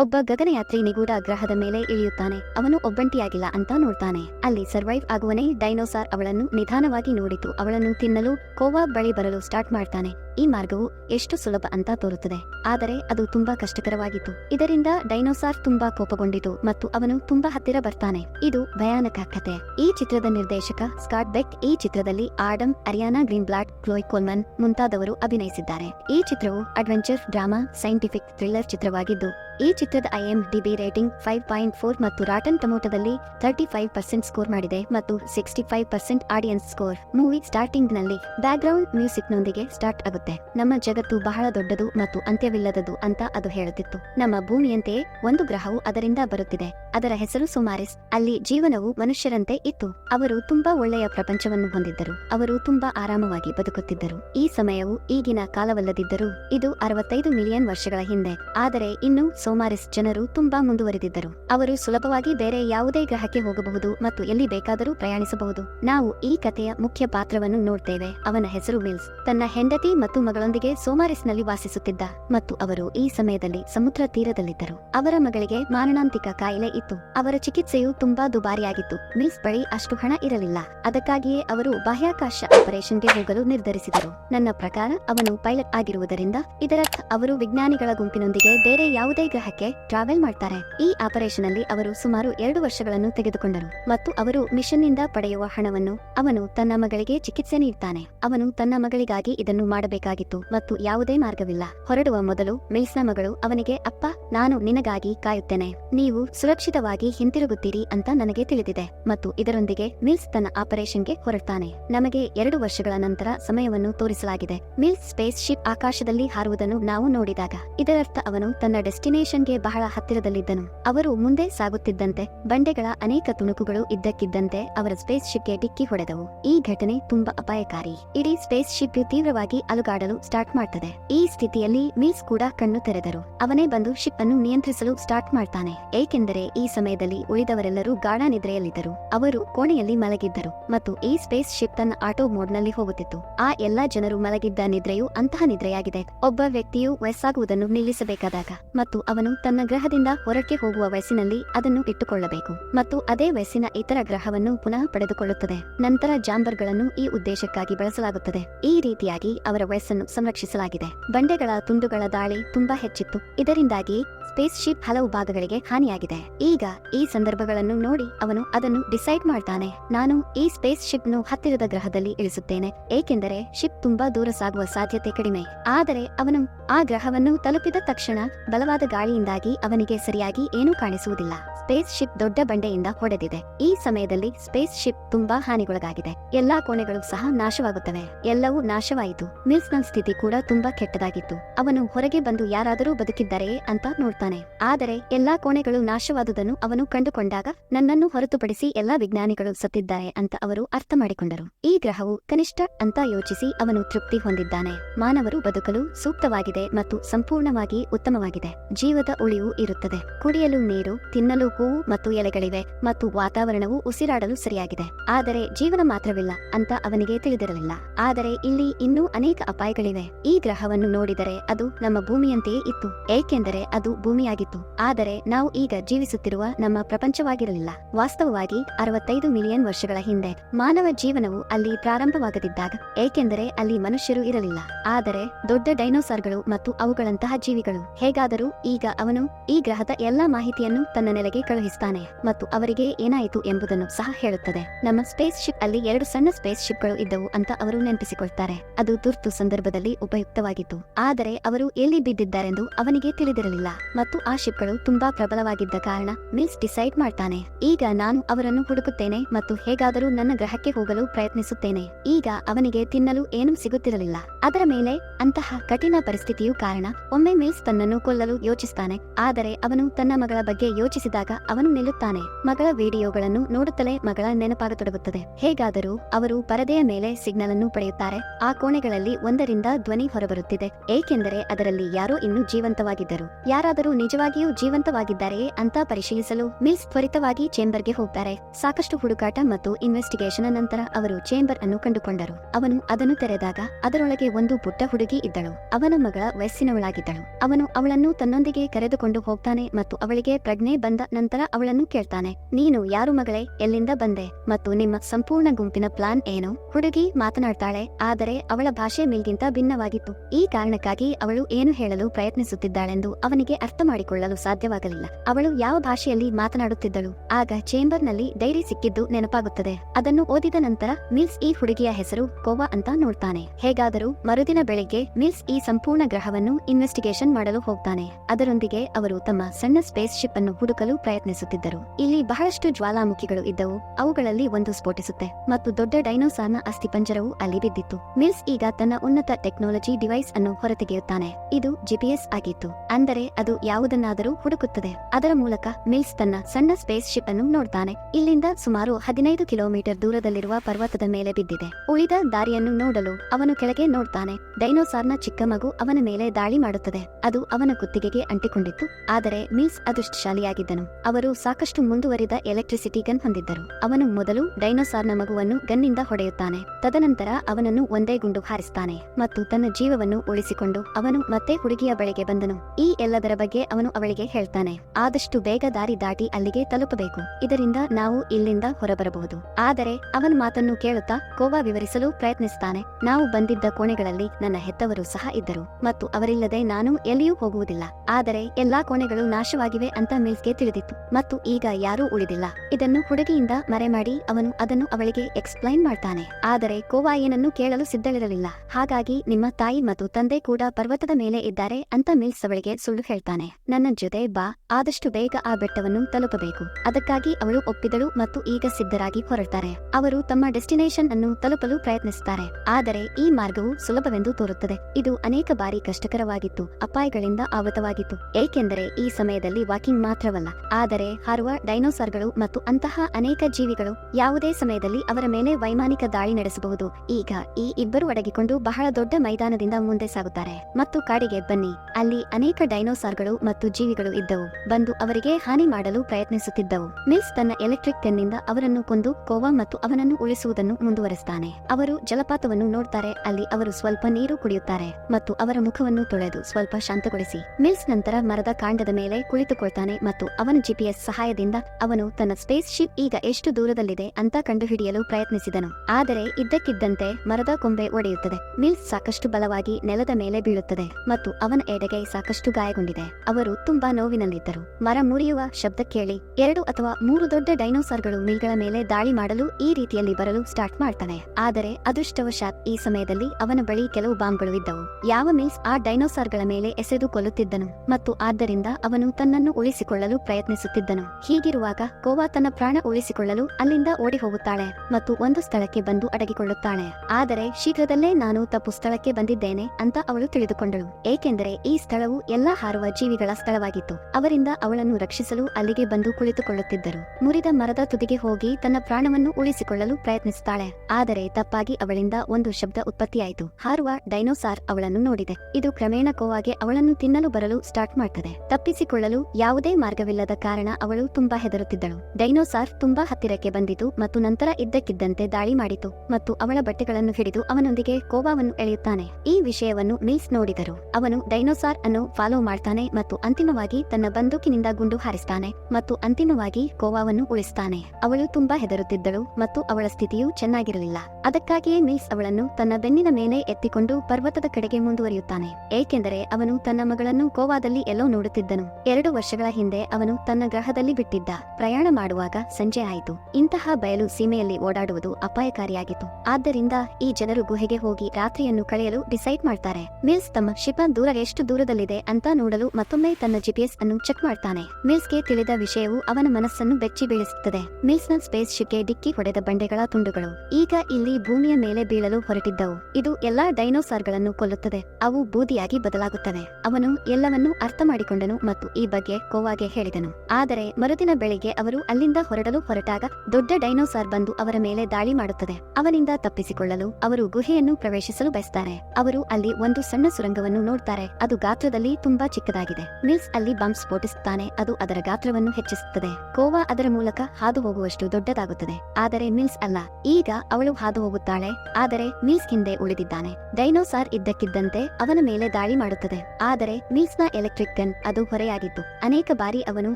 ಒಬ್ಬ ಗಗನಯಾತ್ರಿ ನಿಗೂಢ ಗ್ರಹದ ಮೇಲೆ ಇಳಿಯುತ್ತಾನೆ. ಅವನು ಒಬ್ಬಂಟಿಯಾಗಿಲ್ಲ ಅಂತ ನೋಡ್ತಾನೆ. ಅಲ್ಲಿ ಸರ್ವೈವ್ ಆಗುವನೇ ಡೈನೋಸಾರ್ ಅವಳನ್ನು ನಿಧಾನವಾಗಿ ನೋಡಿತು. ಅವಳನ್ನು ತಿನ್ನಲು ಕೋವಾ ಬಳಿ ಬರಲು ಸ್ಟಾರ್ಟ್ ಮಾಡ್ತಾನೆ. ಈ ಮಾರ್ಗವು ಎಷ್ಟು ಸುಲಭ ಅಂತ ತೋರುತ್ತದೆ. ಆದರೆ ಅದು ತುಂಬಾ ಕಷ್ಟಕರವಾಗಿತ್ತು. ಇದರಿಂದ ಡೈನೋಸಾರ್ ತುಂಬಾ ಕೋಪಗೊಂಡಿತು ಮತ್ತು ಅವನು ತುಂಬಾ ಹತ್ತಿರ ಬರ್ತಾನೆ. ಇದು ಭಯಾನಕ ಕಥೆ. ಈ ಚಿತ್ರದ ನಿರ್ದೇಶಕ ಸ್ಕಾಟ್ ಬೆಕ್ ಈ ಚಿತ್ರದಲ್ಲಿ Adam Ariana Greenblatt Chloe Coleman ಮುಂತಾದವರು ಅಭಿನಯಿಸಿದ್ದಾರೆ. ಈ ಚಿತ್ರವು ಅಡ್ವೆಂಚರ್, ಡ್ರಾಮಾ, ಸೈಂಟಿಫಿಕ್ ಥ್ರಿಲ್ಲರ್ ಚಿತ್ರವಾಗಿದ್ದು, ಈ ಚಿತ್ರದ IMDb rating five point four ಮತ್ತು ರಾಟನ್ ಟೊಮೊಟೊದಲ್ಲಿ ತರ್ಟಿ ಫೈವ್ ಪರ್ಸೆಂಟ್ ಸ್ಕೋರ್ ಮಾಡಿದೆ ಮತ್ತು sixty five percent audience score. Movie ಸ್ಟಾರ್ಟಿಂಗ್ನಲ್ಲಿ background ಮ್ಯೂಸಿಕ್ನೊಂದಿಗೆ ಮ್ಯೂಸಿಕ್ ನೊಂದಿಗೆ ಸ್ಟಾರ್ಟ್ ಆಗುತ್ತೆ. ನಮ್ಮ ಜಗತ್ತು ಬಹಳ ದೊಡ್ಡದು ಮತ್ತು ಅಂತ್ಯವಿಲ್ಲದದು ಅಂತ ಅದು ಹೇಳುತ್ತಿತ್ತು. ನಮ್ಮ ಭೂಮಿಯಂತೆಯೇ ಒಂದು ಗ್ರಹವು ಅದರಿಂದ ಬರುತ್ತಿದೆ. ಅದರ ಹೆಸರು ಸುಮಾರಿಸ್. ಅಲ್ಲಿ ಜೀವನವು ಮನುಷ್ಯರಂತೆ ಇತ್ತು. ಅವರು ತುಂಬಾ ಒಳ್ಳೆಯ ಪ್ರಪಂಚವನ್ನು ಹೊಂದಿದ್ದರು. ಅವರು ತುಂಬಾ ಆರಾಮವಾಗಿ ಬದುಕುತ್ತಿದ್ದರು. ಈ ಸಮಯವು ಈಗಿನ ಕಾಲವಲ್ಲದಿದ್ದರೂ ಇದು ಅರವತ್ತೈದು ಮಿಲಿಯನ್ ವರ್ಷಗಳ ಹಿಂದೆ. ಆದರೆ ಇನ್ನು ಸೋಮಾರಿಸ್ ಜನರು ತುಂಬಾ ಮುಂದುವರೆದಿದ್ದರು. ಅವರು ಸುಲಭವಾಗಿ ಬೇರೆ ಯಾವುದೇ ಗ್ರಹಕ್ಕೆ ಹೋಗಬಹುದು ಮತ್ತು ಎಲ್ಲಿ ಬೇಕಾದರೂ ಪ್ರಯಾಣಿಸಬಹುದು. ನಾವು ಈ ಕಥೆಯ ಮುಖ್ಯ ಪಾತ್ರವನ್ನು ನೋಡ್ತೇವೆ. ಅವನ ಹೆಸರು ಮಿಲ್ಸ್. ತನ್ನ ಹೆಂಡತಿ ಮತ್ತು ಮಗಳೊಂದಿಗೆ ಸೋಮಾರಿಸ್ನಲ್ಲಿ ವಾಸಿಸುತ್ತಿದ್ದ ಮತ್ತು ಅವರು ಈ ಸಮಯದಲ್ಲಿ ಸಮುದ್ರ ತೀರದಲ್ಲಿದ್ದರು. ಅವರ ಮಗಳಿಗೆ ಮಾರಣಾಂತಿಕ ಕಾಯಿಲೆ ಇತ್ತು. ಅವರ ಚಿಕಿತ್ಸೆಯು ತುಂಬಾ ದುಬಾರಿಯಾಗಿತ್ತು. ಮಿಲ್ಸ್ ಬಳಿ ಅಷ್ಟು ಹಣ ಇರಲಿಲ್ಲ. ಅದಕ್ಕಾಗಿಯೇ ಅವರು ಬಾಹ್ಯಾಕಾಶ ಆಪರೇಷನ್ಗೆ ಹೋಗಲು ನಿರ್ಧರಿಸಿದರು. ನನ್ನ ಪ್ರಕಾರ ಅವನು ಪೈಲಟ್ ಆಗಿರುವುದರಿಂದ ಇದರರ್ಥ ಅವರು ವಿಜ್ಞಾನಿಗಳ ಗುಂಪಿನೊಂದಿಗೆ ಬೇರೆ ಯಾವುದೇ ಗ್ರಹಕ್ಕೆ ಟ್ರಾವೆಲ್ ಮಾಡ್ತಾರೆ. ಈ ಆಪರೇಷನ್ ಅಲ್ಲಿ ಅವರು ಸುಮಾರು ಎರಡು ವರ್ಷಗಳನ್ನು ತೆಗೆದುಕೊಂಡರು ಮತ್ತು ಅವರು ಮಿಷನ್ನಿಂದ ಪಡೆಯುವ ಹಣವನ್ನು ಅವನು ತನ್ನ ಮಗಳಿಗೆ ಚಿಕಿತ್ಸೆ ನೀಡ್ತಾನೆ. ಅವನು ತನ್ನ ಮಗಳಿಗಾಗಿ ಇದನ್ನು ಮಾಡಬೇಕಾಗಿತ್ತು ಮತ್ತು ಯಾವುದೇ ಮಾರ್ಗವಿಲ್ಲ. ಹೊರಡುವ ಮೊದಲು ಮಿಲ್ಸ್ನ ಮಗಳು ಅವನಿಗೆ, ಅಪ್ಪ, ನಾನು ನಿನಗಾಗಿ ಕಾಯುತ್ತೇನೆ. ನೀವು ಸುರಕ್ಷಿತವಾಗಿ ಹಿಂತಿರುಗುತ್ತೀರಿ ಅಂತ ನನಗೆ ತಿಳಿದಿದೆ. ಮತ್ತು ಇದರೊಂದಿಗೆ ಮಿಲ್ಸ್ ತನ್ನ ಆಪರೇಷನ್ಗೆ ಹೊರಡ್ತಾನೆ. ನಮಗೆ ಎರಡು ವರ್ಷಗಳ ನಂತರ ಸಮಯವನ್ನು ತೋರಿಸಲಾಗಿದೆ. ಮಿಲ್ಸ್ ಸ್ಪೇಸ್ ಶಿಪ್ ಆಕಾಶದಲ್ಲಿ ಹಾರುವುದನ್ನು ನಾವು ನೋಡಿದಾಗ, ಇದರರ್ಥ ಅವನು ತನ್ನ ಡೆಸ್ಟಿನೇಷನ್ಗೆ ಬಹಳ ಹತ್ತಿರದಲ್ಲಿದ್ದನು. ಅವರು ಮುಂದೆ ಸಾಗುತ್ತಿದ್ದಂತೆ, ಬಂಡೆಗಳ ಅನೇಕ ತುಣುಕುಗಳು ಇದ್ದಕ್ಕಿದ್ದಂತೆ ಅವರ ಸ್ಪೇಸ್ ಶಿಪ್ಗೆ ಡಿಕ್ಕಿ ಹೊಡೆದವು. ಈ ಘಟನೆ ತುಂಬಾ ಅಪಾಯಕಾರಿ. ಇಡೀ ಸ್ಪೇಸ್ ಶಿಪ್ ತೀವ್ರವಾಗಿ ಅಲುಗಾಡಲು ಸ್ಟಾರ್ಟ್ ಮಾಡ್ತದೆ. ಈ ಸ್ಥಿತಿಯಲ್ಲಿ ಮಿಲ್ಸ್ ಕೂಡ ಕಣ್ಣು ತೆರೆದರು. ಅವನೇ ಬಂದು ಶಿಪ್ ಅನ್ನು ನಿಯಂತ್ರಿಸಲು ಸ್ಟಾರ್ಟ್ ಮಾಡ್ತಾನೆ. ಏಕೆಂದರೆ ಈ ಸಮಯದಲ್ಲಿ ಉಳಿದವರೆಲ್ಲರೂ ಗಾಢ ನಿದ್ರೆಯಲ್ಲಿದ್ದರು. ಅವರು ಕೋಣೆಯಲ್ಲಿ ಮಲಗಿದ್ದರು ಮತ್ತು ಈ ಸ್ಪೇಸ್ ಶಿಪ್ ತನ್ನ ಆಟೋ ಮೋಡ್ನಲ್ಲಿ ಹೋಗುತ್ತಿತ್ತು. ಆ ಎಲ್ಲಾ ಜನರು ಮಲಗಿದ್ದ ನಿದ್ರೆಯು ಅಂತಹ ನಿದ್ರೆಯಾಗಿದೆ. ಒಬ್ಬ ವ್ಯಕ್ತಿಯು ವಯಸ್ಸಾಗುವುದನ್ನು ನಿಲ್ಲಿಸಬೇಕಾದಾಗ ಮತ್ತು ಅವನು ತನ್ನ ಗ್ರಹದಿಂದ ಹೊರಕ್ಕೆ ಹೋಗುವ ವಯಸ್ಸಿನಲ್ಲಿ ಅದನ್ನು ಇಟ್ಟುಕೊಳ್ಳಬೇಕು ಮತ್ತು ಅದೇ ವಯಸ್ಸಿನ ಇತರ ಗ್ರಹವನ್ನು ಪುನಃ ಪಡೆದುಕೊಳ್ಳುತ್ತದೆ. ನಂತರ ಜಾಂಬರ್ಗಳನ್ನು ಈ ಉದ್ದೇಶಕ್ಕಾಗಿ ಬಳಸಲಾಗುತ್ತದೆ. ಈ ರೀತಿಯಾಗಿ ಅವರ ಸಂರಕ್ಷಿಸಲಾಗಿದೆ. ಬಂಡೆಗಳ ತುಂಡುಗಳ ದಾಳಿ ತುಂಬಾ ಹೆಚ್ಚಿತ್ತು. ಇದರಿಂದಾಗಿ ಸ್ಪೇಸ್ ಶಿಪ್ ಹಲವು ಭಾಗಗಳಿಗೆ ಹಾನಿಯಾಗಿದೆ. ಈಗ ಈ ಸಂದರ್ಭಗಳನ್ನು ನೋಡಿ ಅವನು ಅದನ್ನು ಡಿಸೈಡ್ ಮಾಡ್ತಾನೆ. ನಾನು ಈ ಸ್ಪೇಸ್ ಶಿಪ್ ನು ಹತ್ತಿರದ ಗ್ರಹದಲ್ಲಿ ಇಳಿಸುತ್ತೇನೆ, ಏಕೆಂದರೆ ಶಿಪ್ ತುಂಬಾ ದೂರ ಸಾಗುವ ಸಾಧ್ಯತೆ ಕಡಿಮೆ. ಆದರೆ ಅವನು ಆ ಗ್ರಹವನ್ನು ತಲುಪಿದ ತಕ್ಷಣ ಬಲವಾದ ಗಾಳಿಯಿಂದಾಗಿ ಅವನಿಗೆ ಸರಿಯಾಗಿ ಏನೂ ಕಾಣಿಸುವುದಿಲ್ಲ. ಸ್ಪೇಸ್ ಶಿಪ್ ದೊಡ್ಡ ಬಂಡೆಯಿಂದ ಹೊಡೆದಿದೆ. ಈ ಸಮಯದಲ್ಲಿ ಸ್ಪೇಸ್ ಶಿಪ್ ತುಂಬಾ ಹಾನಿಗೊಳಗಾಗಿದೆ. ಎಲ್ಲಾ ಕೋಣೆಗಳು ಸಹ ನಾಶವಾಗುತ್ತವೆ. ಎಲ್ಲವೂ ನಾಶವಾಯಿತು. ಮಿಲ್ಸ್ನ ಸ್ಥಿತಿ ಕೂಡ ತುಂಬಾ ಕೆಟ್ಟದಾಗಿತ್ತು. ಅವನು ಹೊರಗೆ ಬಂದು ಯಾರಾದರೂ ಬದುಕಿದ್ದಾರೆಯೇ ಅಂತ ನೋಡ್ತಾನೆ. ಆದರೆ ಎಲ್ಲಾ ಕೋಣೆಗಳು ನಾಶವಾದುದನ್ನು ಅವನು ಕಂಡುಕೊಂಡಾಗ ನನ್ನನ್ನು ಹೊರತುಪಡಿಸಿ ಎಲ್ಲಾ ವಿಜ್ಞಾನಿಗಳು ಸತ್ತಿದ್ದಾರೆ ಅಂತ ಅವರು ಅರ್ಥ ಮಾಡಿಕೊಂಡರು. ಈ ಗ್ರಹವು ಕನಿಷ್ಠ ಅಂತ ಯೋಚಿಸಿ ಅವನು ತೃಪ್ತಿ ಹೊಂದಿದ್ದಾನೆ. ಮಾನವರು ಬದುಕಲು ಸೂಕ್ತವಾಗಿದೆ ಮತ್ತು ಸಂಪೂರ್ಣವಾಗಿ ಉತ್ತಮವಾಗಿದೆ. ಜೀವದ ಉಳಿವು ಇರುತ್ತದೆ. ಕುಡಿಯಲು ನೀರು, ತಿನ್ನಲು ಹೂವು ಮತ್ತು ಎಲೆಗಳಿವೆ ಮತ್ತು ವಾತಾವರಣವು ಉಸಿರಾಡಲು ಸರಿಯಾಗಿದೆ. ಆದರೆ ಜೀವನ ಮಾತ್ರವಿಲ್ಲ ಅಂತ ಅವನಿಗೆ ತಿಳಿದಿರಲಿಲ್ಲ. ಆದರೆ ಇಲ್ಲಿ ಇನ್ನೂ ಅನೇಕ ಅಪಾಯಗಳಿವೆ. ಈ ಗ್ರಹವನ್ನು ನೋಡಿದರೆ ಅದು ನಮ್ಮ ಭೂಮಿಯಂತೆಯೇ ಇತ್ತು. ಏಕೆಂದರೆ ಅದು ಭೂಮಿಯಾಗಿತ್ತು. ಆದರೆ ನಾವು ಈಗ ಜೀವಿಸುತ್ತಿರುವ ನಮ್ಮ ಪ್ರಪಂಚವಾಗಿರಲಿಲ್ಲ. ವಾಸ್ತವವಾಗಿ ಅರವತ್ತೈದು ಮಿಲಿಯನ್ ವರ್ಷಗಳ ಹಿಂದೆ ಮಾನವ ಜೀವನವು ಅಲ್ಲಿ ಪ್ರಾರಂಭವಾಗದಿದ್ದಾಗ, ಏಕೆಂದರೆ ಅಲ್ಲಿ ಮನುಷ್ಯರು ಇರಲಿಲ್ಲ. ಆದರೆ ದೊಡ್ಡ ಡೈನೋಸಾರ್ಗಳು ಮತ್ತು ಅವುಗಳಂತಹ ಜೀವಿಗಳು, ಹೇಗಾದರೂ ಈಗ ಅವನು ಈ ಗ್ರಹದ ಎಲ್ಲಾ ಮಾಹಿತಿಯನ್ನು ತನ್ನ ನೆಲೆಗೆ ಕಳುಹಿಸ್ತಾನೆ ಮತ್ತು ಅವರಿಗೆ ಏನಾಯಿತು ಎಂಬುದನ್ನು ಸಹ ಹೇಳುತ್ತದೆ. ನಮ್ಮ ಸ್ಪೇಸ್ ಶಿಪ್ ಅಲ್ಲಿ ಎರಡು ಸಣ್ಣ ಸ್ಪೇಸ್ ಶಿಪ್ಗಳು ಇದ್ದವು ಅಂತ ಅವರು ನೆನಪಿಸಿಕೊಳ್ತಾರೆ. ಅದು ತುರ್ತು ಸಂದರ್ಭದಲ್ಲಿ ಉಪಯುಕ್ತವಾಗಿತ್ತು. ಆದರೆ ಅವರು ಎಲ್ಲಿ ಬಿದ್ದಿದ್ದಾರೆಂದು ಅವನಿಗೆ ತಿಳಿದಿರಲಿಲ್ಲ ಮತ್ತು ಆ ಶಿಪ್ಗಳು ತುಂಬಾ ಪ್ರಬಲವಾಗಿದ್ದ ಕಾರಣ ಮಿಲ್ಸ್ ಡಿಸೈಡ್ ಮಾಡ್ತಾನೆ. ಈಗ ನಾನು ಅವರನ್ನು ಹುಡುಕುತ್ತೇನೆ ಮತ್ತು ಹೇಗಾದರೂ ನನ್ನ ಗ್ರಹಕ್ಕೆ ಹೋಗಲು ಪ್ರಯತ್ನಿಸುತ್ತೇನೆ. ಈಗ ಅವನಿಗೆ ತಿನ್ನಲು ಏನೂ ಸಿಗುತ್ತಿರಲಿಲ್ಲ. ಅದರ ಮೇಲೆ ಅಂತಹ ಕಠಿಣ ಪರಿಸ್ಥಿತಿಯು ಕಾರಣ ಒಮ್ಮೆ ಮಿಲ್ಸ್ ತನ್ನನ್ನು ಕೊಲ್ಲಲು ಯೋಚಿಸ್ತಾನೆ. ಆದರೆ ಅವನು ತನ್ನ ಮಗಳ ಬಗ್ಗೆ ಯೋಚಿಸಿದಾಗ ಅವನು ನಿಲ್ಲುತ್ತಾನೆ. ಮಗಳ ವಿಡಿಯೋಗಳನ್ನು ನೋಡುತ್ತಲೇ ಮಗಳ ನೆನಪಾಗತೊಡಗುತ್ತದೆ. ಹೇಗಾದರೂ ಅವರು ಪರದೆಯ ಮೇಲೆ ಸಿಗ್ನಲ್ ಅನ್ನು ಪಡೆಯುತ್ತಾರೆ. ಆ ಕೋಣೆಗಳಲ್ಲಿ ಒಂದರಿಂದ ಧ್ವನಿ ಹೊರಬರುತ್ತಿದೆ. ಏಕೆಂದರೆ ಅದರಲ್ಲಿ ಯಾರೋ ಇನ್ನೂ ಜೀವಂತವಾಗಿದ್ದರು. ಯಾರಾದರೂ ನಿಜವಾಗಿಯೂ ಜೀವಂತವಾಗಿದ್ದಾರೆಯೇ ಅಂತ ಪರಿಶೀಲಿಸಲು ಮಿಲ್ಸ್ ತ್ವರಿತವಾಗಿ ಚೇಂಬರ್ಗೆ ಹೋಗ್ತಾರೆ. ಸಾಕಷ್ಟು ಹುಡುಕಾಟ ಮತ್ತು ಇನ್ವೆಸ್ಟಿಗೇಷನ್ ನಂತರ ಅವರು ಚೇಂಬರ್ ಅನ್ನು ಕಂಡುಕೊಂಡರು. ಅವನು ಅದನ್ನು ತೆರೆದಾಗ ಅದರೊಳಗೆ ಒಂದು ಪುಟ್ಟ ಹುಡುಗಿ ಇದ್ದಳು. ಅವನ ಮಗಳ ವಯಸ್ಸಿನವಳಾಗಿದ್ದಳು. ಅವನು ಅವಳನ್ನು ತನ್ನೊಂದಿಗೆ ಕರೆದುಕೊಂಡು ಹೋಗ್ತಾನೆ ಮತ್ತು ಅವಳಿಗೆ ಪ್ರಜ್ಞೆ ಬಂದ ನಂತರ ಅವಳನ್ನು ಕೇಳ್ತಾನೆ, ನೀನು ಯಾರು ಮಗಳೇ? ಎಲ್ಲಿಂದ ಬಂದೆ? ಮತ್ತು ನಿಮ್ಮ ಸಂಪೂರ್ಣ ಗುಂಪಿನ ಪ್ಲಾನ್ ಏನು? ಹುಡುಗಿ ಮಾತನಾಡ್ತಾಳೆ, ಆದರೆ ಅವಳ ಭಾಷೆ ಮೇಲ್ಗಿಂತ ಭಿನ್ನವಾಗಿತ್ತು. ಈ ಕಾರಣಕ್ಕಾಗಿ ಅವಳು ಏನು ಹೇಳಲು ಪ್ರಯತ್ನಿಸುತ್ತಿದ್ದಾಳೆಂದು ಅವನಿಗೆ ಅರ್ಥ ಮಾಡಿಕೊಳ್ಳಲು ಸಾಧ್ಯವಾಗಲಿಲ್ಲ. ಅವಳು ಯಾವ ಭಾಷೆಯಲ್ಲಿ ಮಾತನಾಡುತ್ತಿದ್ದಳು? ಆಗ ಚೇಂಬರ್ನಲ್ಲಿ ಡೈರಿ ಸಿಕ್ಕಿದ್ದು ನೆನಪಾಗುತ್ತದೆ. ಅದನ್ನು ಓದಿದ ನಂತರ ಮಿಲ್ಸ್ ಈ ಹುಡುಗಿಯ ಹೆಸರು ಕೋವಾ ಅಂತ ನೋಡ್ತಾನೆ. ಹೇಗಾದರೂ ಮರುದಿನ ಬೆಳಿಗ್ಗೆ ಮಿಲ್ಸ್ ಈ ಸಂಪೂರ್ಣ ಗ್ರಹವನ್ನು ಇನ್ವೆಸ್ಟಿಗೇಷನ್ ಮಾಡಲು ಹೋಗ್ತಾನೆ. ಅದರೊಂದಿಗೆ ಅವರು ತಮ್ಮ ಸಣ್ಣ ಸ್ಪೇಸ್ ಶಿಪ್ ಅನ್ನು ಹುಡುಕಲು ಪ್ರಯತ್ನಿಸುತ್ತಿದ್ದರು. ಇಲ್ಲಿ ಬಹಳಷ್ಟು ಜ್ವಾಲಾಮುಖಿಗಳು ಇದ್ದವು. ಅವುಗಳಲ್ಲಿ ಒಂದು ಸ್ಫೋಟಿಸುತ್ತೆ ಮತ್ತು ದೊಡ್ಡ ಡೈನೋಸಾರ್ನ ಅಸ್ಥಿಪಂಜರವು ಅಲ್ಲಿ ಬಿದ್ದಿತ್ತು. ಮಿಲ್ಸ್ ಈಗ ತನ್ನ ಉನ್ನತ ಟೆಕ್ನಾಲಜಿ ಡಿವೈಸ್ ಅನ್ನು ಹೊರತೆಗೆಯುತ್ತಾನೆ. ಇದು ಜಿಪಿಎಸ್ ಆಗಿತ್ತು. ಅಂದರೆ ಅದು ಯಾವುದನ್ನಾದರೂ ಹುಡುಕುತ್ತದೆ. ಅದರ ಮೂಲಕ ಮಿಲ್ಸ್ ತನ್ನ ಸಣ್ಣ ಸ್ಪೇಸ್ ಶಿಪ್ ಅನ್ನು ನೋಡ್ತಾನೆ. ಇಲ್ಲಿಂದ ಸುಮಾರು ಹದಿನೈದು ಕಿಲೋಮೀಟರ್ ದೂರದಲ್ಲಿರುವ ಪರ್ವತದ ಮೇಲೆ ಬಿದ್ದಿದೆ. ಉಳಿದ ದಾರಿಯನ್ನು ನೋಡಲು ಅವನು ಕೆಳಗೆ ನೋಡ್ತಾನೆ. ಡೈನೋಸಾರ್ನ ಚಿಕ್ಕ ಮಗು ಅವನ ಮೇಲೆ ದಾಳಿ ಮಾಡುತ್ತದೆ. ಅದು ಅವನ ಕುತ್ತಿಗೆಗೆ ಅಂಟಿಕೊಂಡಿತ್ತು. ಆದರೆ ಮಿಲ್ಸ್ ಅದೃಷ್ಟಶಾಲಿಯಾಗಿದ್ದನು. ಅವರು ಸಾಕಷ್ಟು ಮುಂದುವರಿದ ಎಲೆಕ್ಟ್ರಿಸಿಟಿ ಗನ್ ಹೊಂದಿದ್ದರು. ಅವನು ಮೊದಲು ಡೈನೋಸಾರ್ನ ಮಗುವನ್ನು ಗನ್ನಿಂದ ಹೊಡೆಯುತ್ತಾನೆ. ತದನಂತರ ಅವನನ್ನು ಒಂದೇ ಗುಂಡು ಹಾರಿಸುತ್ತಾನೆ ಮತ್ತು ತನ್ನ ಜೀವವನ್ನು ಉಳಿಸಿಕೊಂಡು ಅವನು ಮತ್ತೆ ಹುಡುಗಿಯ ಬಳಿಗೆ ಬಂದನು. ಈ ಎಲ್ಲದರ ಬಗ್ಗೆ ಅವನು ಅವಳಿಗೆ ಹೇಳ್ತಾನೆ. ಆದಷ್ಟು ಬೇಗ ದಾರಿ ದಾಟಿ ಅಲ್ಲಿಗೆ ತಲುಪಬೇಕು. ಇದರಿಂದ ನಾವು ಇಲ್ಲಿಂದ ಹೊರಬರಬಹುದು. ಆದರೆ ಅವನ ಮಾತನ್ನು ಕೇಳುತ್ತಾ ಕೋವಾ ವಿವರಿಸಲು ಪ್ರಯತ್ನಿಸ್ತಾನೆ. ನಾವು ಬಂದಿದ್ದ ಕೋಣೆಗಳಲ್ಲಿ ನನ್ನ ಹೆತ್ತವರು ಸಹ ಇದ್ದರು ಮತ್ತು ಅವರಿಲ್ಲದೆ ನಾನು ಎಲ್ಲಿಯೂ ಹೋಗುವುದಿಲ್ಲ. ಆದರೆ ಎಲ್ಲಾ ಕೋಣೆಗಳು ನಾಶವಾಗಿವೆ ಅಂತ ಮಿಲ್ಸ್ಗೆ ತಿಳಿದಿತ್ತು. ಮತ್ತು ಈಗ ಯಾರೂ ಉಳಿದಿಲ್ಲ. ಇದನ್ನು ಹುಡುಗಿಯಿಂದ ಮರೆ ಮಾಡಿ ಅವನು ಅದನ್ನು ಅವಳಿಗೆ ಎಕ್ಸ್ಪ್ಲೈನ್ ಮಾಡ್ತಾನೆ. ಆದರೆ ಕೋವಾ ಏನನ್ನು ಕೇಳಲು ಸಿದ್ಧಳಿರಲಿಲ್ಲ. ಹಾಗಾಗಿ ನಿಮ್ಮ ತಾಯಿ ಮತ್ತು ತಂದೆ ಕೂಡ ಪರ್ವತದ ಮೇಲೆ ಇದ್ದಾರೆ ಅಂತ ಮಿಲ್ಸ್ ಅವಳಿಗೆ ಸುಳ್ಳು ಹೇಳ್ತಾನೆ. ನನ್ನ ಜೊತೆ ಬಾ. ಆದಷ್ಟು ಬೇಗ ಆ ಬೆಟ್ಟವನ್ನು ತಲುಪಬೇಕು. ಅದಕ್ಕಾಗಿ ಅವಳು ಒಪ್ಪಿದಳು ಮತ್ತು ಈಗ ಸಿದ್ಧರಾಗಿ ಹೊರಡ್ತಾರೆ. ಅವರು ತಮ್ಮ ಡೆಸ್ಟಿನೇಷನ್ ಅನ್ನು ತಲುಪಲು ಪ್ರಯತ್ನಿಸುತ್ತಾರೆ ಆದರೆ ಈ ಮಾರ್ಗವು ಸುಲಭವೆಂದು ತೋರುತ್ತದೆ. ಇದು ಅನೇಕ ಬಾರಿ ಕಷ್ಟಕರವಾಗಿತ್ತು. ಅಪಾಯಗಳಿಂದ ಆವತವಾಗಿತ್ತು ಏಕೆಂದರೆ ಈ ಸಮಯದಲ್ಲಿ ವಾಕಿಂಗ್ ಮಾತ್ರವಲ್ಲ. ಆದರೆ ಹಾರುವ ಡೈನೋಸಾರ್ಗಳು ಮತ್ತು ಅಂತಹ ಅನೇಕ ಜೀವಿಗಳು ಯಾವುದೇ ಸಮಯದಲ್ಲಿ ಅವರ ಮೇಲೆ ವೈಮಾನಿಕ ದಾಳಿ ನಡೆಸಬಹುದು. ಈಗ ಈ ಇಬ್ಬರು ಅಡಗಿಕೊಂಡು ಬಹಳ ದೊಡ್ಡ ಮೈದಾನದಿಂದ ಮುಂದೆ ಸಾಗುತ್ತಾರೆ. ಮತ್ತು ಕಾಡಿಗೆ ಬನ್ನಿ. ಅಲ್ಲಿ ಅನೇಕ ಡೈನೋಸಾರ್ಗಳು ಮತ್ತು ಜೀವಿಗಳು ಇದ್ದವು. ಬಂದು ಅವರಿಗೆ ಹಾನಿ ಮಾಡಲು ಪ್ರಯತ್ನಿಸುತ್ತಿದ್ದವು. ಮಿಲ್ಸ್ ತನ್ನ ಎಲೆಕ್ಟ್ರಿಕ್ ಪೆನ್ನಿಂದ ಅವರನ್ನು ಕೊಂದು ಕೋವಾ ಮತ್ತು ಅವನನ್ನು ಉಳಿಸುವುದನ್ನು ಮುಂದುವರೆಸ್ತಾನೆ. ಅವರು ಜಲಪಾತವನ್ನು ನೋಡ್ತಾರೆ. ಅಲ್ಲಿ ಅವರು ಸ್ವಲ್ಪ ನೀರು ಕುಡಿಯುತ್ತಾರೆ ಮತ್ತು ಅವರ ಮುಖವನ್ನು ತೊಳೆದು ಸ್ವಲ್ಪ ಶಾಂತಗೊಳಿಸಿ. ಮಿಲ್ಸ್ ನಂತರ ಮರದ ಕಾಂಡದ ಮೇಲೆ ಕುಳಿತುಕೊಳ್ತಾನೆ ಮತ್ತು ಅವನ ಜಿಪಿಎಸ್ ಸಹಾಯದಿಂದ ಅವನು ತನ್ನ ಸ್ಪೇಸ್ ಶಿಪ್ ಈಗ ಎಷ್ಟು ದೂರದಲ್ಲಿದೆ ಅಂತ ಕಂಡುಹಿಡಿಯಲು ಪ್ರಯತ್ನಿಸಿದನು. ಆದರೆ ಇದ್ದಕ್ಕಿದ್ದಂತೆ ಮರದ ಕೊಂಬೆ ಒಡೆಯುತ್ತದೆ. ಮಿಲ್ಸ್ ಸಾಕಷ್ಟು ಬಲವಾಗಿ ನೆಲದ ಮೇಲೆ ಬೀಳುತ್ತದೆ ಮತ್ತು ಅವನ ಎಡೆಗೆ ಸಾಕಷ್ಟು ಗಾಯಗೊಂಡಿದೆ. ಅವರು ತುಂಬಾ ನೋವಿನಲ್ಲಿದ್ದರು. ಮರ ಮುರಿಯುವ ಶಬ್ದ ಕೇಳಿ ಎರಡು ಅಥವಾ ಮೂರು ದೊಡ್ಡ ಡೈನೋಸಾರ್ಗಳು ಮಿಲ್ಗಳ ಮೇಲೆ ದಾಳಿ ಮಾಡಲು ಈ ರೀತಿಯಲ್ಲಿ ಬರಲು ಸ್ಟಾರ್ಟ್ ಮಾಡ್ತಾನೆ ಆದರೆ ಅದೃಷ್ಟವಶಾತ್ ಈ ಸಮಯದಲ್ಲಿ ಅವನ ಬಳಿ ಕೆಲವು ಬಾಂಬ್ಗಳು ಇದ್ದವು. ಯಾವ ಮಿಲ್ಸ್ ಆ ಡೈನೋಸಾರ್ಗಳ ಮೇಲೆ ಎಸೆದು ಕೊಲ್ಲುತ್ತಿದ್ದನು ಮತ್ತು ಆದ್ದರಿಂದ ಅವನು ತನ್ನನ್ನು ಉಳಿಸಿಕೊಳ್ಳಲು ಪ್ರಯತ್ನಿಸುತ್ತಿದ್ದನು ಹೀಗಿರುವಾಗ ಕೋವಾ ತನ್ನ ಪ್ರಾಣ ಉಳಿಸಿಕೊಳ್ಳಲು ಅಲ್ಲಿಂದ ಓಡಿ ಹೋಗುತ್ತಾಳೆ ಮತ್ತು ಒಂದು ಸ್ಥಳಕ್ಕೆ ಬಂದು ಅಡಗಿಕೊಳ್ಳುತ್ತಾಳೆ. ಆದರೆ ಶೀಘ್ರದಲ್ಲೇ ನಾನು ತಪ್ಪು ಸ್ಥಳಕ್ಕೆ ಬಂದಿದ್ದೇನೆ ಅಂತ ಅವಳು ತಿಳಿದುಕೊಂಡಳು. ಏಕೆಂದರೆ ಈ ಸ್ಥಳವು ಎಲ್ಲಾ ಹಾರುವ ಜೀವಿಗಳ ಸ್ಥಳವಾಗಿತ್ತು. ಅವರಿಂದ ಅವಳನ್ನು ರಕ್ಷಿಸಲು ಅಲ್ಲಿಗೆ ಬಂದು ಕುಳಿತುಕೊಳ್ಳುತ್ತಿದ್ದರು. ಮುರಿದ ಮರದ ತುದಿಗೆ ಹೋಗಿ ತನ್ನ ಪ್ರಾಣವನ್ನು ಉಳಿಸಿಕೊಳ್ಳಲು ಪ್ರಯತ್ನಿಸುತ್ತಾಳೆ. ಆದರೆ ತಪ್ಪಾಗಿ ಅವಳಿಂದ ಒಂದು ಶಬ್ದ ಉತ್ಪತ್ತಿಯಾಯಿತು. ಹಾರುವ ಡೈನೋಸಾರ್ ಅವಳನ್ನು ನೋಡಿದೆ. ಇದು ಕ್ರಮೇಣ ಕೋವಾಗೆ ಅವಳನ್ನು ತಿನ್ನಲು ಬರಲು ಸ್ಟಾರ್ಟ್ ಮಾಡುತ್ತದೆ ತಪ್ಪಿಸಿಕೊಳ್ಳಲು ಯಾವುದೇ ಮಾರ್ಗವಿಲ್ಲದ ಕಾರಣ ಅವಳು ತುಂಬಾ ಹೆದರುತ್ತಿದ್ದಳು. ಡೈನೋಸಾರ್ ತುಂಬಾ ಹತ್ತಿರಕ್ಕೆ ಬಂದಿತು ಮತ್ತು ನಂತರ ಇದ್ದಕ್ಕಿದ್ದಂತೆ ದಾಳಿ ಮಾಡಿತು ಮತ್ತು ಅವಳ ಬಟ್ಟೆಗಳನ್ನು ಹಿಡಿದು ಅವನೊಂದಿಗೆ ಕೋವಾವನ್ನು ಎಳೆಯುತ್ತಾನೆ. ಈ ವಿಷಯವನ್ನು ಮಿಲ್ಸ್ ನೋಡಿದರು. ಅವನು ಡೈನೋಸಾರ್ ಅನ್ನು ಫಾಲೋ ಮಾಡ್ತಾನೆ ಮತ್ತು ಅಂತಿಮವಾಗಿ ತನ್ನ ಬಂದೂಕಿನಿಂದ ಗುಂಡು ಹಾರಿಸ್ತಾನೆ ಮತ್ತು ಅಂತಿಮವಾಗಿ ಕೋವಾವನ್ನು ಉಳಿಸ್ತಾನೆ. ಅವಳು ತುಂಬಾ ಹೆದರುತ್ತಿದ್ದಳು ಮತ್ತು ಅವಳ ಸ್ಥಿತಿಯು ಚೆನ್ನಾಗಿರಲಿಲ್ಲ. ಅದಕ್ಕಾಗಿಯೇ ಮಿಲ್ಸ್ ಅವಳನ್ನು ತನ್ನ ಬೆನ್ನಿನ ಮೇಲೆ ಎತ್ತಿಕೊಂಡು ಪರ್ವತದ ಕಡೆಗೆ ಮುಂದುವರಿಯುತ್ತಾನೆ. ಏಕೆಂದರೆ ಅವನು ತನ್ನ ಮಗಳನ್ನು ಕೋವಾದಲ್ಲಿ ಎಲ್ಲೋ ನೋಡುತ್ತಿದ್ದನು. ಎರಡು ವರ್ಷಗಳ ಹಿಂದೆ ಅವನು ತನ್ನ ಗ್ರಹದಲ್ಲಿ ಬಿಟ್ಟಿದ್ದ. ಪ್ರಯಾಣ ಮಾಡುವಾಗ ಸಂಜೆ ಆಯಿತು. ಇಂತಹ ಬಯಲು ಸೀಮೆಯಲ್ಲಿ ಓಡಾಡುವುದು ಅಪಾಯಕಾರಿಯಾಗಿತ್ತು. ಆದ್ದರಿಂದ ಈ ಜನರು ಗುಹೆಗೆ ಹೋಗಿ ರಾತ್ರಿಯನ್ನು ಕಳೆಯಲು ಡಿಸೈಡ್ ಮಾಡ್ತಾರೆ. ಮಿಲ್ಸ್ ತಮ್ಮ ಶಿಪ ದೂರ ಎಷ್ಟು ದೂರದಲ್ಲಿದೆ ಅಂತ ನೋಡಲು ಮತ್ತೊಮ್ಮೆ ತನ್ನ ಜಿಪಿಎಸ್ ಅನ್ನು ಚೆಕ್ ಮಾಡ್ತಾನೆ. ಮಿಲ್ಸ್ಗೆ ತಿಳಿದ ವಿಷಯವು ಅವನ ಮನಸ್ಸನ್ನು ಬೆಚ್ಚಿ ಬೀಳಿಸುತ್ತದೆ. ಮಿಲ್ಸ್ನ ಸ್ಪೇಸ್ ಶಿಪ್ಗೆ ಡಿಕ್ಕಿ ಹೊಡೆದ ಬಂಡೆಗಳ ತುಂಡುಗಳು. ಈಗ ಇಲ್ಲಿ ಭೂಮಿಯ ಮೇಲೆ ಬೀಳಲು ಹೊರಟಿದ್ದವು. ಇದು ಎಲ್ಲಾ ಡೈನೋಸಾರ್ಗಳನ್ನು ಕೊಲ್ಲುತ್ತದೆ. ಅವು ಬೂದಿಯಾಗಿ ಬದಲಾಗುತ್ತವೆ. ಅವನು ಎಲ್ಲವನ್ನೂ ಅರ್ಥ ಮಾಡಿಕೊಂಡನು ಮತ್ತು ಈ ಬಗ್ಗೆ ಕೋವಾಗೆ ಹೇಳಿದನು. ಆದರೆ ಮರುದಿನ ಬೆಳಿಗ್ಗೆ ಅವರು ಅಲ್ಲಿಂದ ಹೊರಡಲು ಹೊರಟಾಗ ದೊಡ್ಡ ಡೈನೋಸಾರ್ ಬಂದು ಅವರ ಮೇಲೆ ದಾಳಿ ಮಾಡುತ್ತದೆ. ಅವನಿಂದ ತಪ್ಪಿಸಿಕೊಳ್ಳಲು ಅವರು ಗುಹೆಯನ್ನು ಪ್ರವೇಶಿಸಲು ಬಯಸ್ತಾರೆ. ಅವರು ಅಲ್ಲಿ ಒಂದು ಸಣ್ಣ ಸುರಂಗವನ್ನು ನೋಡ್ತಾರೆ. ಅದು ಗಾತ್ರದಲ್ಲಿ ತುಂಬಾ ಚಿಕ್ಕದಾಗಿದೆ. ಮಿಲ್ಸ್ ಅಲ್ಲಿ ಬಾಂಬ್ ಸ್ಫೋಟಿಸುತ್ತಾನೆ. ಅದು ಅದರ ಗಾತ್ರವನ್ನು ಹೆಚ್ಚಿಸುತ್ತದೆ. ಕೋವಾ ಅದರ ಮೂಲಕ ಹಾದು ಹೋಗುವಷ್ಟು ದೊಡ್ಡದಾಗುತ್ತದೆ. ಆದರೆ ಮಿಲ್ಸ್ ಅಲ್ಲ. ಈಗ ಅವಳು ಹಾದು ಹೋಗುತ್ತಾಳೆ ಆದರೆ ಮಿಲ್ಸ್ ಹಿಂದೆ ಉಳಿದಿದ್ದಾನೆ. ಡೈನೋಸಾರ್ ಇದ್ದಕ್ಕಿದ್ದಂತೆ ಅವನ ಮೇಲೆ ದಾಳಿ ಮಾಡುತ್ತದೆ. ಆದರೆ ಮಿಲ್ಸ್ನ ಎಲೆಕ್ಟ್ರಿಕ್ ಗನ್ ಅದು ಹೊರೆಯಾಗಿತ್ತು. ಅನೇಕ ಬಾರಿ ಅವನು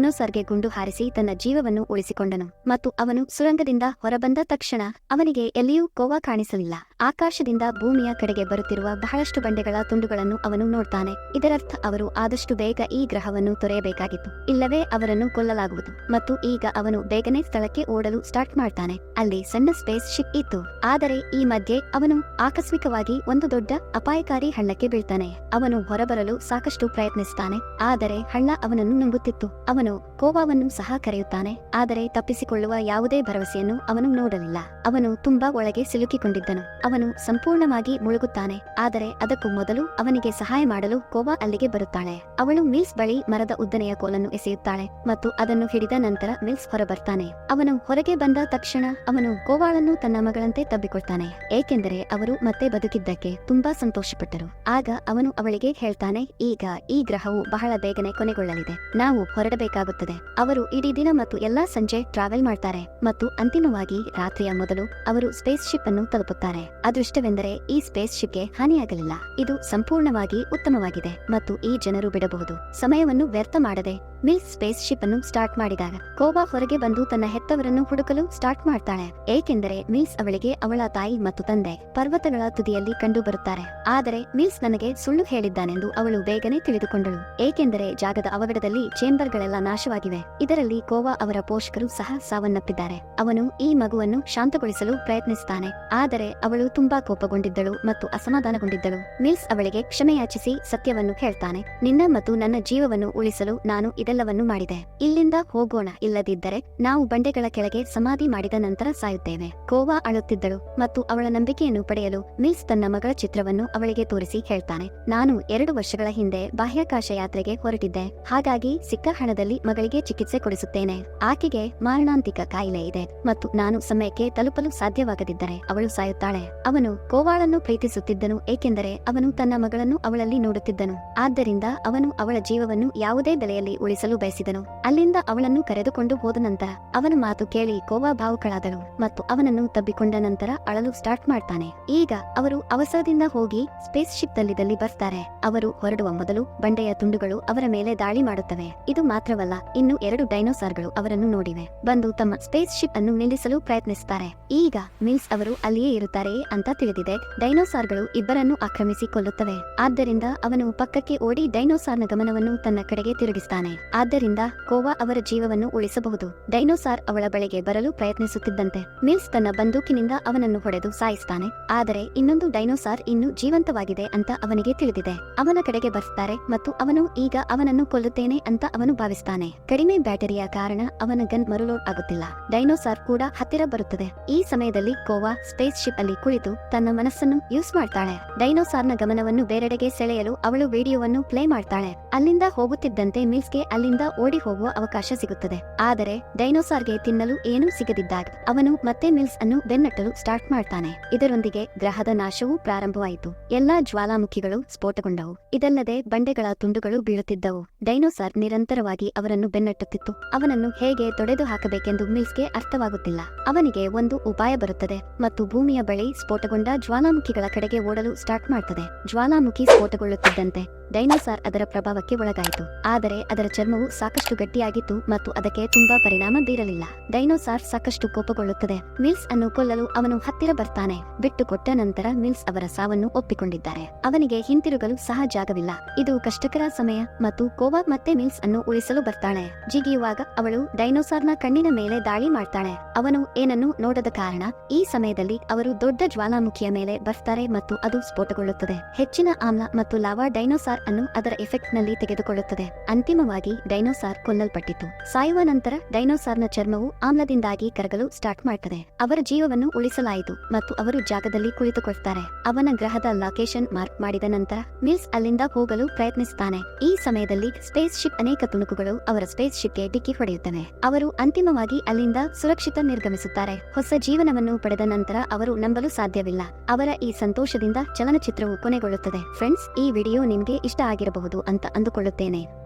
ಡೈನೋಸಾರ್ಗೆ ಗುಂಡು ಹಾರಿಸಿ ತನ್ನ ಜೀವವನ್ನು ಉಳಿಸಿಕೊಂಡನು ಮತ್ತು ಅವನು ಸುರಂಗದಿಂದ ಹೊರಬಂದ ತಕ್ಷಣ ಅವನಿಗೆ ಎಲ್ಲಿಯೂ ಕೋವಾ ಕಾಣಿಸಲಿಲ್ಲ. ಆಕಾಶದಿಂದ ಭೂಮಿಯ ಕಡೆಗೆ ಬರುತ್ತಿರುವ ಬಹಳಷ್ಟು ಬಂಡೆಗಳ ತುಂಡುಗಳನ್ನು ಅವನು ನೋಡ್ತಾನೆ. ಇದರರ್ಥ ಅವರು ಆದಷ್ಟು ಬೇಗ ಈ ಗ್ರಹವನ್ನು ತೊರೆಯಬೇಕಾಗಿತ್ತು. ಇಲ್ಲವೇ ಅವರನ್ನು ಕೊಲ್ಲಲಾಗುವುದು. ಮತ್ತು ಈಗ ಅವನು ಬೇಗನೆ ಸ್ಥಳಕ್ಕೆ ಓಡಲು ಸ್ಟಾರ್ಟ್ ಮಾಡ್ತಾನೆ. ಅಲ್ಲಿ ಸಣ್ಣ ಸ್ಪೇಸ್ ಶಿಪ್ ಇತ್ತು. ಆದರೆ ಈ ಮಧ್ಯೆ ಅವನು ಆಕಸ್ಮಿಕವಾಗಿ ಒಂದು ದೊಡ್ಡ ಅಪಾಯಕಾರಿ ಹಳ್ಳಕ್ಕೆ ಬೀಳ್ತಾನೆ. ಅವನು ಹೊರಬರಲು ಸಾಕಷ್ಟು ಪ್ರಯತ್ನಿಸ್ತಾನೆ. ಆದರೆ ಹಳ್ಳ ಅವನನ್ನು ನುಂಗುತ್ತಿತ್ತು. ಅವನು ಕೋವಾವನ್ನು ಸಹ ಕರೆಯುತ್ತಾನೆ. ಆದರೆ ತಪ್ಪಿಸಿಕೊಳ್ಳುವ ಯಾವುದೇ ಭರವಸೆಯನ್ನು ಅವನು ನೋಡಲಿಲ್ಲ. ಅವನು ತುಂಬಾ ಒಳಗೆ ಸಿಲುಕಿಕೊಂಡಿದ್ದನು. ಅವನು ಸಂಪೂರ್ಣವಾಗಿ ಮುಳುಗುತ್ತಾನೆ. ಆದರೆ ಅದಕ್ಕೂ ಮೊದಲು ಅವನಿಗೆ ಸಹಾಯ ಮಾಡಲು ಕೋವಾ ಅಲ್ಲಿಗೆ ಬರುತ್ತಾಳೆ. ಅವಳು ಮಿಲ್ಸ್ ಬಳಿ ಮರದ ಉದ್ದನೆಯ ಕೋಲನ್ನು ಎಸೆಯುತ್ತಾಳೆ ಮತ್ತು ಅದನ್ನು ಹಿಡಿದ ನಂತರ ಮಿಲ್ಸ್ ಹೊರಬರ್ತಾನೆ. ಅವನು ಹೊರಗೆ ಬಂದ ತಕ್ಷಣ ಅವನು ಕೋವಾಳನ್ನು ತನ್ನ ಮಗಳಂತೆ ತಬ್ಬಿಕೊಳ್ತಾನೆ. ಏಕೆಂದರೆ ಅವರು ಮತ್ತೆ ಬದುಕಿದ್ದಕ್ಕೆ ತುಂಬಾ ಸಂತೋಷಪಟ್ಟರು. ಆಗ ಅವನು ಅವಳಿಗೆ ಹೇಳ್ತಾನೆ, ಈಗ ಈ ಗ್ರಹವು ಬಹಳ ಬೇಗನೆ ಕೊನೆಗೊಳ್ಳಲಿದೆ. ನಾವು ಹೊರಡಬೇಕಾಗುತ್ತದೆ. ಅವರು ಇಡೀ ದಿನ ಮತ್ತು ಎಲ್ಲಾ ಸಂಜೆ ಟ್ರಾವೆಲ್ ಮಾಡ್ತಾರೆ. ಮತ್ತು ಅಂತಿಮವಾಗಿ ರಾತ್ರಿಯ ಮೊದಲು ಅವರು ಸ್ಪೇಸ್ ಶಿಪ್ ಅನ್ನು ತಲುಪುತ್ತಾರೆ. ಅದೃಷ್ಟವೆಂದರೆ ಈ ಸ್ಪೇಸ್ ಶಿಪ್ಗೆ ಹಾನಿಯಾಗಲಿಲ್ಲ. ಇದು ಸಂಪೂರ್ಣವಾಗಿ ಉತ್ತಮವಾಗಿದೆ ಮತ್ತು ಈ ಜನರು ಬಿಡಬಹುದು. ಸಮಯವನ್ನು ವ್ಯರ್ಥ ಮಾಡದೆ ಮಿಲ್ಸ್ ಸ್ಪೇಸ್ ಶಿಪ್ ಅನ್ನು ಸ್ಟಾರ್ಟ್ ಮಾಡಿದಾಗ, ಕೋಬಾ ಹೊರಗೆ ಬಂದು ತನ್ನ ಹೆತ್ತವರನ್ನು ಹುಡುಕಲು ಸ್ಟಾರ್ಟ್ ಮಾಡ್ತಾಳೆ. ಏಕೆಂದರೆ ಮಿಲ್ಸ್ ಅವಳಿಗೆ ಅವಳ ತಾಯಿ ಮತ್ತು ತಂದೆ ಪರ್ವತಗಳ ತುದಿಯಲ್ಲಿ ಕಂಡು ಬರುತ್ತಾರೆ. ಆದರೆ ಮಿಲ್ಸ್ ನನಗೆ ಸುಳ್ಳು ಹೇಳಿದ್ದಾನೆಂದು ಅವಳು ಬೇಗನೆ ತಿಳಿದುಕೊಂಡಳು. ಏಕೆಂದರೆ ಜಾಗದ ಅವಘಡದಲ್ಲಿ ಚೇಂಬರ್ಗಳೆಲ್ಲ ನಾಶವಾಗಿವೆ. ಇದರಲ್ಲಿ ಕೋವಾ ಅವರ ಪೋಷಕರು ಸಹ ಸಾವನ್ನಪ್ಪಿದ್ದಾರೆ. ಅವನು ಈ ಮಗುವನ್ನು ಶಾಂತಗೊಳಿಸಲು ಪ್ರಯತ್ನಿಸುತ್ತಾನೆ ಆದರೆ ಅವಳು ತುಂಬಾ ಕೋಪಗೊಂಡಿದ್ದಳು ಮತ್ತು ಅಸಮಾಧಾನಗೊಂಡಿದ್ದಳು. ಮಿಲ್ಸ್ ಅವಳಿಗೆ ಕ್ಷಮೆಯಾಚಿಸಿ ಸತ್ಯವನ್ನು ಹೇಳ್ತಾನೆ. ನಿನ್ನ ಮತ್ತು ನನ್ನ ಜೀವವನ್ನು ಉಳಿಸಲು ನಾನು ಇದೆಲ್ಲವನ್ನು ಮಾಡಿದೆ. ಇಲ್ಲಿಂದ ಹೋಗೋಣ. ಇಲ್ಲದಿದ್ದರೆ ನಾವು ಬಂಡೆಗಳ ಕೆಳಗೆ ಸಮಾಧಿ ಮಾಡಿದ ನಂತರ ಸಾಯುತ್ತೇವೆ. ಕೋವಾ ಅಳುತ್ತಿದ್ದಳು ಮತ್ತು ಅವಳ ನಂಬಿಕೆಯನ್ನು ಪಡೆಯಲು ಮಿಲ್ಸ್ ತನ್ನ ಮಗಳ ಚಿತ್ರವನ್ನು ಅವಳಿಗೆ ತೋರಿಸಿ ಹೇಳ್ತಾನೆ. ನಾನು ಎರಡು ವರ್ಷಗಳ ಹಿಂದೆ ಬಾಹ್ಯಾಕಾಶ ಯಾತ್ರೆಗೆ ಹೊರಟಿದ್ದೆ. ಹಾಗಾಗಿ ಸಿಕ್ಕ ಹಣದಲ್ಲಿ ಮಗಳಿಗೆ ಚಿಕಿತ್ಸೆ ಕೊಡಿಸುತ್ತೇನೆ. ಆಕೆಗೆ ಮಾರಣಾಂತಿಕ ಕಾಯಿಲೆ ಇದೆ ಮತ್ತು ನಾನು ಸಮಯಕ್ಕೆ ತಲುಪಲು ಸಾಧ್ಯವಾಗದಿದ್ದರೆ ಅವಳು ಸಾಯುತ್ತಾಳೆ. ಅವನು ಕೋವಾಳನ್ನು ಪ್ರೀತಿಸುತ್ತಿದ್ದನು ಏಕೆಂದರೆ ಅವನು ತನ್ನ ಮಗಳನ್ನು ಅವಳಲ್ಲಿ ನೋಡುತ್ತಿದ್ದನು. ಆದ್ದರಿಂದ ಅವನು ಅವಳ ಜೀವವನ್ನು ಯಾವುದೇ ಬೆಲೆಯಲ್ಲಿ ಉಳಿಸಲು ಬಯಸಿದನು. ಅಲ್ಲಿಂದ ಅವಳನ್ನು ಕರೆದುಕೊಂಡು ಹೋದ ನಂತರ ಅವನ ಮಾತು ಕೇಳಿ ಕೋವಾ ಭಾವುಕಳಾದಳು ಮತ್ತು ಅವನನ್ನು ತಬ್ಬಿಕೊಂಡ ನಂತರ ಅಳಲು ಸ್ಟಾರ್ಟ್ ಮಾಡ್ತಾನೆ. ಈಗ ಅವರು ಅವಸರದಿಂದ ಹೋಗಿ ಸ್ಪೇಸ್ ಶಿಪ್ ದಲ್ಲಿದಲ್ಲಿ ಬರ್ತಾರೆ. ಅವರು ಹೊರಡುವ ಮೊದಲು ಬಂಡೆಯ ತುಂಡುಗಳು ಅವರ ಮೇಲೆ ದಾಳಿ ಮಾಡುತ್ತವೆ. ಇದು ಮಾತ್ರವಲ್ಲ, ಇನ್ನು ಎರಡು ಡೈನೋಸಾರ್ಗಳು ಅವರನ್ನು ನೋಡಿವೆ. ಬಂದು ತಮ್ಮ ಸ್ಪೇಸ್ ಶಿಪ್ ಅನ್ನು ನಿಲ್ಲಿಸಲು ಪ್ರಯತ್ನಿಸುತ್ತಾರೆ. ಈಗ ಮಿಲ್ಸ್ ಅವರು ಅಲ್ಲಿಯೇ ಇರುತ್ತಾರೆಯೇ ಅಂತ ತಿಳಿದಿದೆ. ಡೈನೋಸಾರ್ಗಳು ಇಬ್ಬರನ್ನು ಆಕ್ರಮಿಸಿ ಕೊಲ್ಲುತ್ತವೆ ಆದ್ದರಿಂದ ಅವನು ಪಕ್ಕಕ್ಕೆ ಓಡಿ ಡೈನೋಸಾರ್ನ ಗಮನವನ್ನು ತನ್ನ ಕಡೆಗೆ ತಿರುಗಿಸ್ತಾನೆ. ಆದ್ದರಿಂದ ಕೋವಾ ಅವರ ಜೀವವನ್ನು ಉಳಿಸಬಹುದು. ಡೈನೋಸಾರ್ ಅವಳ ಬಳಿಗೆ ಬರಲು ಪ್ರಯತ್ನಿಸುತ್ತಿದ್ದಂತೆ. ಮಿಲ್ಸ್ ತನ್ನ ಬಂದೂಕಿನಿಂದ ಅವನನ್ನು ಹೊಡೆದು ಸಾಯಿಸ್ತಾನೆ. ಆದರೆ ಇನ್ನೊಂದು ಡೈನೋಸಾರ್ ಇನ್ನೂ ಜೀವಂತವಾಗಿದೆ ಅಂತ ಅವನಿಗೆ ತಿಳಿದಿದೆ. ಅವನ ಕಡೆಗೆ ಬರ್ತಾರೆ ಮತ್ತು ಅವನು ಈಗ ಅವನನ್ನು ಕೊಲ್ಲುತ್ತೇನೆ ಅಂತ ಅವನು ಭಾವಿಸ್ತಾನೆ. ಕಡಿಮೆ ಬ್ಯಾಟರಿಯ ಕಾರಣ ಅವನ ಗನ್ ಮರುಲೋಡ್ ಆಗುತ್ತಿಲ್ಲ. ಡೈನೋಸಾರ್ ಕೂಡ ಹತ್ತಿರ ಬರುತ್ತದೆ. ಈ ಸಮಯದಲ್ಲಿ ಕೋವಾ ಸ್ಪೇಸ್ ಶಿಪ್ ಅಲ್ಲಿ ಕುಳಿತು ತನ್ನ ಮನಸ್ಸನ್ನು ಯೂಸ್ ಮಾಡ್ತಾಳೆ. ಡೈನೋಸಾರ್ನ ಗಮನವನ್ನು ಬೇರೆಡೆಗೆ ಸೆಳೆಯಲು ಅವಳು ವಿಡಿಯೋವನ್ನು ಪ್ಲೇ ಮಾಡ್ತಾಳೆ. ಅಲ್ಲಿಂದ ಹೋಗುತ್ತಿದ್ದಂತೆ ಮಿಲ್ಸ್ಗೆ ಅಲ್ಲಿಂದ ಓಡಿ ಹೋಗುವ ಅವಕಾಶ ಸಿಗುತ್ತದೆ. ಆದರೆ ಡೈನೋಸಾರ್ಗೆ ತಿನ್ನಲು ಏನೂ ಸಿಗದಿದ್ದಾಗ ಅವನು ಮತ್ತೆ ಮಿಲ್ಸ್ ಅನ್ನು ಬೆನ್ನಟ್ಟಲು ಸ್ಟಾರ್ಟ್ ಮಾಡ್ತಾನೆ. ಇದರೊಂದಿಗೆ ಗ್ರಹದ ನಾಶವೂ ಪ್ರಾರಂಭವಾಯಿತು. ಎಲ್ಲಾ ಜ್ವಾಲಾಮುಖಿಗಳು ಸ್ಫೋಟಗೊಂಡವು. ಇದಲ್ಲದೆ ಬಂಡೆಗಳ ತುಂಡುಗಳು ಬೀಳುತ್ತಿದ್ದವು. ಡೈನೋಸಾರ್ ನಿರಂತರವಾಗಿ ಅವರನ್ನು ಬೆನ್ನಟ್ಟುತ್ತಿತ್ತು. ಅವನನ್ನು ಹೇಗೆ ತೊಡೆದು ಹಾಕಬೇಕೆಂದು ಮಿಲ್ಸ್ಗೆ ಅರ್ಥವಾಗುತ್ತಿಲ್ಲ. ಅವನಿಗೆ ಒಂದು ಉಪಾಯ ಬರುತ್ತದೆ ಮತ್ತು ಭೂಮಿಯ ಬಳಿ ಸ್ಫೋಟಗೊಂಡ ಜ್ವಾಲಾಮುಖಿಗಳ ಕಡೆಗೆ ಓಡಲು ಸ್ಟಾರ್ಟ್ ಮಾಡ್ತದೆ. ಜ್ವಾಲಾಮುಖಿ ಸ್ಫೋಟಗೊಳ್ಳುತ್ತಿದ್ದಂತೆ ಡೈನೋಸಾರ್ ಅದರ ಪ್ರಭಾವಕ್ಕೆ ಒಳಗಾಯಿತು. ಆದರೆ ಅದರ ಚರ್ಮವು ಸಾಕಷ್ಟು ಗಟ್ಟಿಯಾಗಿತ್ತು ಮತ್ತು ಅದಕ್ಕೆ ತುಂಬಾ ಪರಿಣಾಮ ಬೀರಲಿಲ್ಲ. ಡೈನೋಸಾರ್ ಸಾಕಷ್ಟು ಕೋಪಗೊಳ್ಳುತ್ತದೆ. ಮಿಲ್ಸ್ ಅನ್ನು ಕೊಲ್ಲಲು ಅವನು ಹತ್ತಿರ ಬರ್ತಾನೆ. ಬಿಟ್ಟು ಕೊಟ್ಟ ನಂತರ ಮಿಲ್ಸ್ ಅವರ ಸಾವನ್ನು ಒಪ್ಪಿಕೊಂಡಿದ್ದಾರೆ. ಅವನಿಗೆ ಹಿಂತಿರುಗಲು ಸಹ ಜಾಗವಿಲ್ಲ. ಇದು ಕಷ್ಟಕರ ಸಮಯ ಮತ್ತು ಕೋವಾ ಮತ್ತೆ ಮಿಲ್ಸ್ ಅನ್ನು ಉಳಿಸಲು ಬರ್ತಾಳೆ. ಜಿಗಿಯುವಾಗ ಅವಳು ಡೈನೋಸಾರ್ನ ಕಣ್ಣಿನ ಮೇಲೆ ದಾಳಿ ಮಾಡ್ತಾಳೆ. ಅವನು ಏನನ್ನು ನೋಡದ ಕಾರಣ ಈ ಸಮಯದಲ್ಲಿ ಅವರು ದೊಡ್ಡ ಜ್ವಾಲಾಮುಖಿಯ ಮೇಲೆ ಬರ್ತಾರೆ ಮತ್ತು ಅದು ಸ್ಫೋಟಗೊಳ್ಳುತ್ತದೆ. ಹೆಚ್ಚಿನ ಆಮ್ಲ ಮತ್ತು ಲಾವಾ ಡೈನೋಸಾರ್ ಅನ್ನು ಅದರ ಎಫೆಕ್ಟ್ನಲ್ಲಿ ತೆಗೆದುಕೊಳ್ಳುತ್ತದೆ. ಅಂತಿಮವಾಗಿ, ಡೈನೋಸಾರ್ ಕೊಲ್ಲಲ್ಪಟ್ಟಿತು. ಸಾಯುವ ನಂತರ, ಡೈನೋಸಾರ್ನ ಚರ್ಮವು ಆಮ್ಲದಿಂದಾಗಿ ಕರಗಲು ಸ್ಟಾರ್ಟ್ ಮಾಡುತ್ತದೆ ಅವರ ಜೀವವನ್ನು ಉಳಿಸಲಾಯಿತು ಮತ್ತು ಅವರು ಜಾಗದಲ್ಲಿ ಕುಳಿತುಕೊಳ್ತಾರೆ. ಅವನ ಗ್ರಹದ ಲೊಕೇಶನ್ ಮಾರ್ಕ್ ಮಾಡಿದ ನಂತರ, ಮಿಲ್ಸ್ ಅಲ್ಲಿಂದ ಹೋಗಲು ಪ್ರಯತ್ನಿಸುತ್ತಾನೆ. ಈ ಸಮಯದಲ್ಲಿ ಸ್ಪೇಸ್ ಶಿಪ್ ಅನೇಕ ತುಣುಕುಗಳು ಅವರ ಸ್ಪೇಸ್ ಶಿಪ್ಗೆ ಡಿಕ್ಕಿ ಹೊಡೆಯುತ್ತವೆ. ಅವರು ಅಂತಿಮವಾಗಿ ಅಲ್ಲಿಂದ ಸುರಕ್ಷಿತ ನಿರ್ಗಮಿಸುತ್ತಾರೆ. ಹೊಸ ಜೀವನವನ್ನು ಪಡೆದ ನಂತರ ಅವರು ನಂಬಲು ಸಾಧ್ಯವಿಲ್ಲ. ಅವರ ಈ ಸಂತೋಷದಿಂದ ಚಲನಚಿತ್ರವು ಕೊನೆಗೊಳ್ಳುತ್ತದೆ. ಫ್ರೆಂಡ್ಸ್, ಈ ವಿಡಿಯೋ ನಿಮ್ಗೆ ಇಷ್ಟ ಆಗಿರಬಹುದು ಅಂತ ಅಂದುಕೊಳ್ಳುತ್ತೇನೆ.